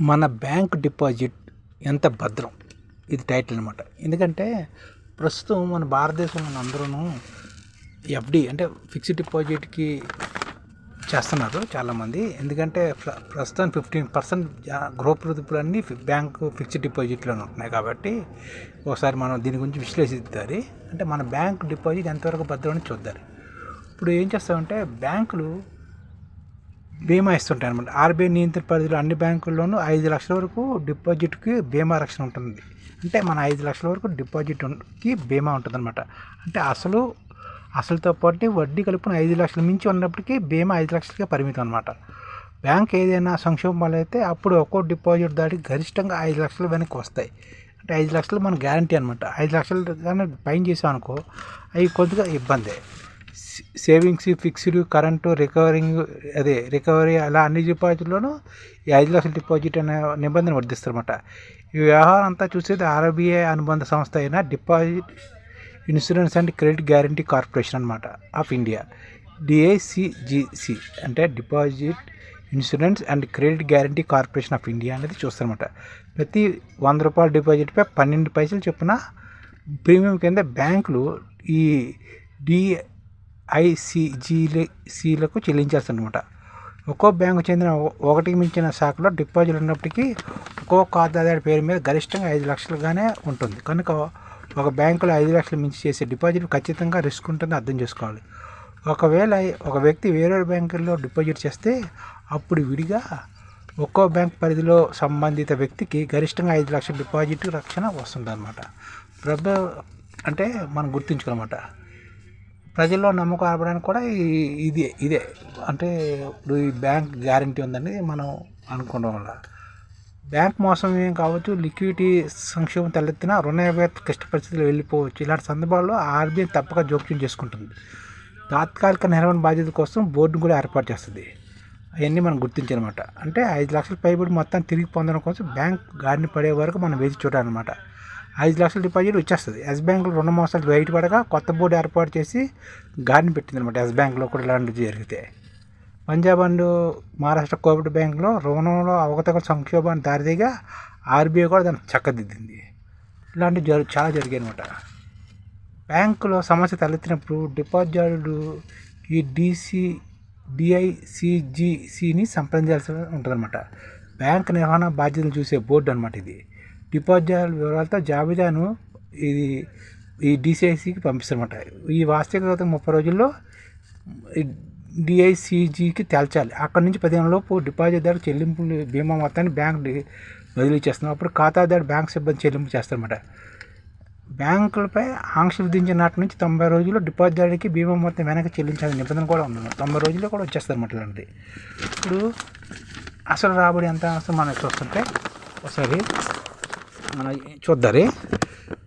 మన bank deposit ఎంత భద్రం? ఇది టైటిల్ అనమాట ఎందుకంటే ప్రస్తుతం మన భారతదేశంలో మన అందరూ ఎఫ్డి అంటే ఫిక్స్డ్ డిపాజిట్కి చేస్తున్నారు చాలామంది. ఎందుకంటే ప్ర- ప్రస్తుతం ఫిఫ్టీన్ పర్సెంట్ గ్రూప్ అన్నీ బ్యాంక్ ఫిక్స్డ్ డిపాజిట్లో ఉంటున్నాయి కాబట్టి ఒకసారి మనం దీని గురించి విశ్లేషిద్దాలి అంటే మన బ్యాంక్ డిపాజిట్ ఎంతవరకు భద్రం అని చూద్దాం ఇప్పుడు ఏం చేస్తామంటే బ్యాంకులు బీమా ఇస్తుంటాయి అనమాట ఆర్బీఐ నియంత్రణ పరిధిలో అన్ని బ్యాంకుల్లోనూ ఐదు లక్షల వరకు డిపాజిట్కి బీమా రక్షణ ఉంటుంది. అంటే మన ఐదు లక్షల వరకు డిపాజిట్కి బీమా ఉంటుంది అనమాట అంటే అసలు అసలుతో పాటు వడ్డీ కలుపుకుని ఐదు లక్షల మించి ఉన్నప్పటికీ బీమా ఐదు లక్షలకే పరిమితం అనమాట బ్యాంక్ ఏదైనా సంక్షోభాలు అయితే అప్పుడు ఒక్కో డిపాజిట్ దాటి గరిష్టంగా ఐదు లక్షలు వెనక్కి వస్తాయి. అంటే ఐదు లక్షలు మన గ్యారంటీ అనమాట ఐదు లక్షలు కానీ పైన చేసాం అనుకో అవి కొద్దిగా ఇబ్బందే. సేవింగ్స్ ఫిక్స్డ్ కరెంటు రికవరింగ్ అదే రికవరీ అలా అన్ని డిపాజిట్లోనూ ఈ ఐదు లక్షల డిపాజిట్ అనే నిబంధన వర్తిస్తారన్నమాట. ఈ వ్యవహారం అంతా చూసేది ఆర్బీఐ అనుబంధ సంస్థ అయిన deposit insurance and credit guarantee corporation అనమాట ఆఫ్ ఇండియా. డిఐసిజిసి అంటే deposit insurance and credit guarantee corporation of India అనేది చూస్తారన్నమాట. ప్రతి వంద రూపాయల డిపాజిట్పై పన్నెండు పైసలు చొప్పున ప్రీమియం కింద బ్యాంకులు ఈ డి సిలకు చెల్లించాల్సి అనమాట ఒక్కో బ్యాంకు చెందిన ఒకటికి మించిన శాఖలో డిపాజిట్ ఉన్నప్పటికీ ఒక్కో ఖాతాదారు పేరు మీద గరిష్టంగా ఐదు లక్షలుగానే ఉంటుంది. కనుక ఒక బ్యాంకులో ఐదు లక్షలు మించి చేసే డిపాజిట్ ఖచ్చితంగా రిస్క్ ఉంటుందని అర్థం చేసుకోవాలి. ఒకవేళ ఒక వ్యక్తి వేరే బ్యాంకుల్లో డిపాజిట్ చేస్తే అప్పుడు విడిగా ఒక్కో బ్యాంక్ పరిధిలో సంబంధిత వ్యక్తికి గరిష్టంగా ఐదు లక్షల డిపాజిట్ రక్షణ వస్తుందన్నమాట. ప్రభు అంటే మనం గుర్తుంచుకోనమాట ప్రజల్లో నమ్మకం ఆపడానికి కూడా ఇదే ఇదే. అంటే ఇప్పుడు ఈ బ్యాంక్ గ్యారంటీ ఉందని మనం అనుకోవడం వల్ల బ్యాంక్ మోసం ఏం కావచ్చు లిక్విడిటీ సంక్షేమం తలెత్తిన రుణవ్యత క్లిష్ట పరిస్థితులు వెళ్ళిపోవచ్చు. ఇలాంటి సందర్భాల్లో ఆర్బీఐ తప్పక జోక్యం చేసుకుంటుంది. తాత్కాలిక నిర్వహణ బాధ్యత కోసం బోర్డును కూడా ఏర్పాటు చేస్తుంది. అవన్నీ మనం గుర్తించనమాట. అంటే ఐదు లక్షల పైబడి మొత్తం తిరిగి పొందడం కోసం బ్యాంక్ గాడిని పడే వరకు మనం వేచి చూడాలన్నమాట. ఐదు లక్షల డిపాజిట్ వచ్చేస్తుంది. ఎస్ బ్యాంకులో రెండు మోసాలు బయటపడగా కొత్త బోర్డు ఏర్పాటు చేసి గాడిని పెట్టింది అనమాట ఎస్ బ్యాంకులో కూడా ఇలాంటివి జరిగితే. పంజాబ్ అండ్ మహారాష్ట్ర కోఆపరేటివ్ బ్యాంకులో రుణంలో అవకతవకల సంక్షోభాన్ని దారిదిగా ఆర్బీఐ కూడా దాన్ని చక్కదిద్దింది. ఇలాంటివి జరు చాలా జరిగాయి అనమాట బ్యాంకులో సమస్య తలెత్తినప్పుడు డిపాజిటర్లు ఈ డిసి డిఐసిజిసిని సంప్రదించాల్సి ఉంటుందన్నమాట. బ్యాంక్ నిర్వహణ బాధ్యతలు చూసే బోర్డు అనమాట ఇది. డిపాజిటర్ వివరాలతో జాబితాను ఇది ఈ డిసిఐసికి పంపిస్తారన్నమాట. ఈ వాస్తవికత ముప్పై రోజుల్లో డిఐసిజికి తేల్చాలి. అక్కడి నుంచి పదిహేను లోపు డిపాజిట్దారు చెల్లింపులు బీమా మొత్తాన్ని బ్యాంక్ బదిలీ చేస్తున్నాం అప్పుడు ఖాతాదారు బ్యాంక్ సిబ్బంది చెల్లింపు చేస్తారన్నమాట. బ్యాంకులపై ఆంక్ష విధించిన నాటి నుంచి తొంభై రోజుల్లో డిపాజిటర్కి బీమా మొత్తం వెనక చెల్లించాలని నిబంధన కూడా ఉంది తొంభై రోజుల్లో కూడా వచ్చేస్తారన్నమాట ఇలాంటిది. ఇప్పుడు అసలు రాబడి ఎంత అసలు మనం చూస్తుంటే ఒకసారి మన చూద్దరి.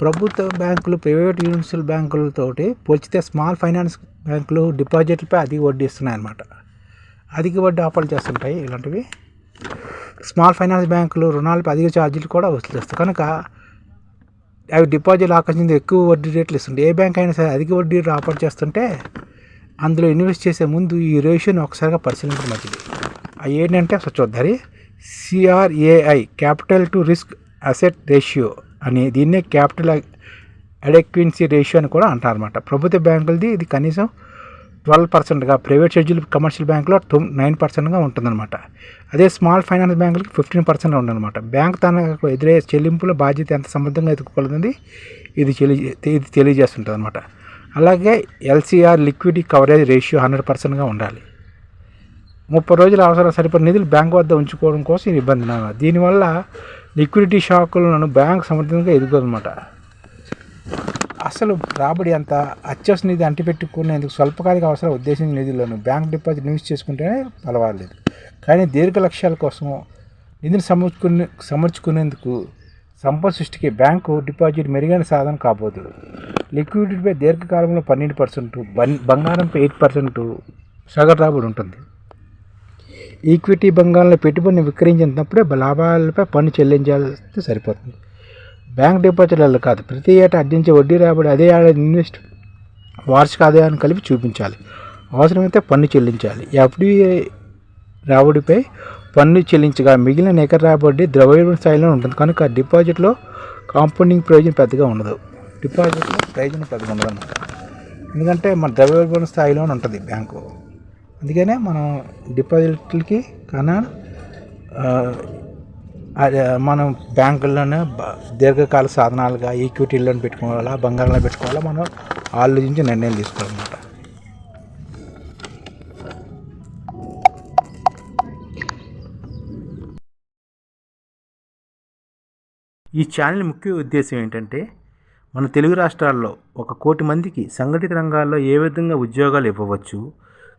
ప్రభుత్వ బ్యాంకులు ప్రైవేట్ యూనివర్సల్ బ్యాంకులతోటి పోల్చితే స్మాల్ ఫైనాన్స్ బ్యాంకులు డిపాజిట్లపై అధిక వడ్డీ ఇస్తున్నాయి అన్నమాట అధిక వడ్డీ ఆఫర్లు చేస్తుంటాయి ఇలాంటివి. స్మాల్ ఫైనాన్స్ బ్యాంకులు రుణాలపై అధిక ఛార్జీలు కూడా వసూలు చేస్తాయి. కనుక అవి డిపాజిట్లు ఆకర్షించి ఎక్కువ వడ్డీ రేట్లు ఇస్తుంటాయి. ఏ బ్యాంక్ అయినా సరే అధిక వడ్డీ ఆఫర్ చేస్తుంటే అందులో ఇన్వెస్ట్ చేసే ముందు ఈ రేషియోని ఒకసారిగా పరిశీలించడం మంచిది. అవి ఏంటంటే ఒకసారి చూద్దారి. CRAR capital to risk asset ratio అని దీన్నే క్యాపిటల్ అడెక్విన్సీ రేషియో అని కూడా అంటారనమాట ప్రభుత్వ బ్యాంకులది ఇది కనీసం ట్వెల్వ్ పర్సెంట్గా ప్రైవేట్ షెడ్యూల్ కమర్షియల్ బ్యాంకులో టూ నైన్ పర్సెంట్గా ఉంటుందన్నమాట. అదే స్మాల్ ఫైనాన్స్ బ్యాంకులకి ఫిఫ్టీన్ పర్సెంట్ ఉందన్నమాట. బ్యాంక్ తనకు ఎదురయ్యే చెల్లింపుల బాధ్యత ఎంత సమర్థంగా ఎదుర్కోగలదని ఇది తెలియ ఇది తెలియజేస్తుంటుంది అనమాట అలాగే LCR liquidity coverage ratio hundred పర్సెంట్గా ఉండాలి. ముప్పై రోజుల అవసరం సరిపడిన నిధులు బ్యాంక్ వద్ద ఉంచుకోవడం కోసం ఈ నిబంధన దీనివల్ల లిక్విడిటీ షాకులను బ్యాంక్ సమర్థంగా ఎదుగుతుందన్నమాట అసలు రాబడి అంత అత్యవసర నిధి అంటిపెట్టుకునేందుకు స్వల్పకాలిక అవసరం ఉద్దేశించిన నిధులను బ్యాంక్ డిపాజిట్ ఇన్వెస్ట్ చేసుకుంటేనే పర్వాలేదు కానీ దీర్ఘ లక్ష్యాల కోసం నిధిని సమర్చుకునే సమర్చుకునేందుకు సంపద సృష్టికి బ్యాంకు డిపాజిట్ మెరుగైన సాధన కాబోదు. లిక్విడిటీపై దీర్ఘకాలంలో పన్నెండు పర్సెంట్ బంగారంపై ఎయిట్ పర్సెంట్ సగటు రాబడి ఉంటుంది. ఈక్విటీ బంగారంలో పెట్టుబడిని విక్రయించినప్పుడే లాభాలపై పన్ను చెల్లించాల్సి సరిపోతుంది. బ్యాంక్ డిపాజిట్లలో కాదు ప్రతి ఏటా అర్జించే వడ్డీ రాబడి అదే ఏడాది ఇన్వెస్ట్ వార్షిక ఆదాయాన్ని కలిపి చూపించాలి. అవసరమైతే పన్ను చెల్లించాలి. ఎఫ్డిఐ రాబడిపై పన్ను చెల్లించగా మిగిలిన నికర రాబడి ద్రవ్యోల్బణ స్థాయిలో ఉంటుంది. కనుక డిపాజిట్లో కాంపౌండింగ్ ప్రయోజనం పెద్దగా ఉండదు. డిపాజిట్లో ప్రయోజనం పెద్దగా ఉండదు ఎందుకంటే మన ద్రవ్యోల్బణ స్థాయిలోనే ఉంటుంది బ్యాంకు. అందుకనే మనం డిపాజిట్లకి కన్నా మనం బ్యాంకుల్లోనే దీర్ఘకాల సాధనాలుగా ఈక్విటీలను పెట్టుకోవాలా బంగారంలో పెట్టుకోవాలా మనం ఆలోచించి నిర్ణయం తీసుకోవాలన్నమాట. ఈ ఛానల్ ముఖ్య ఉద్దేశం ఏంటంటే మన తెలుగు రాష్ట్రాల్లో ఒక కోటి మందికి సంఘటిత రంగాల్లో ఏ విధంగా ఉద్యోగాలు ఇవ్వవచ్చు